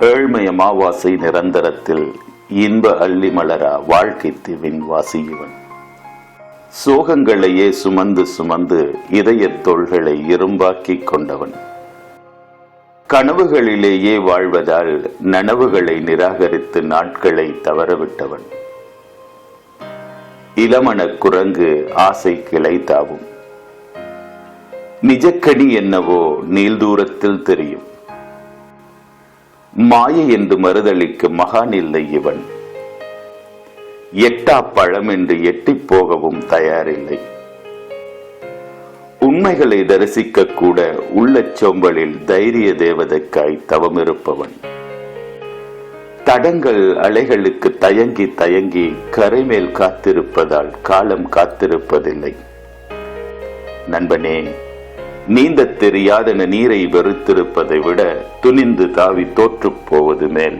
ஏழ்மை அமாவாசை நிரந்தரத்தில் இன்ப அள்ளி மலரா வாழ்க்கை தீவின் வாசியவன். சோகங்களையே சுமந்து சுமந்து இதய தோள்களை இரும்பாக்கிக் கொண்டவன். கனவுகளிலேயே வாழ்வதால் நனவுகளை நிராகரித்து நாட்களை தவறவிட்டவன். இளமண குரங்கு ஆசை கிளை தாவும் நிஜக்கடி என்னவோ நீள் தூரத்தில் தெரியும். மாயை என்று மறுதளிக்கு மகான் இல்லை இவன். எட்டா பழம் என்று எட்டிப் போகவும் தயாரில்லை. உண்மைகளை தரிசிக்க கூட உள்ள சோம்பலில் தைரிய தேவதைக்காய் தவம் இருப்பவன். தடங்கள் அலைகளுக்கு தயங்கி தயங்கி கரைமேல் காத்திருப்பதால் காலம் காத்திருப்பதில்லை. நண்பனே நீந்தத் தெரியாதன நீரை வெறுத்திருப்பதை விட துணிந்து தாவி தோற்றுப் போவது மேல்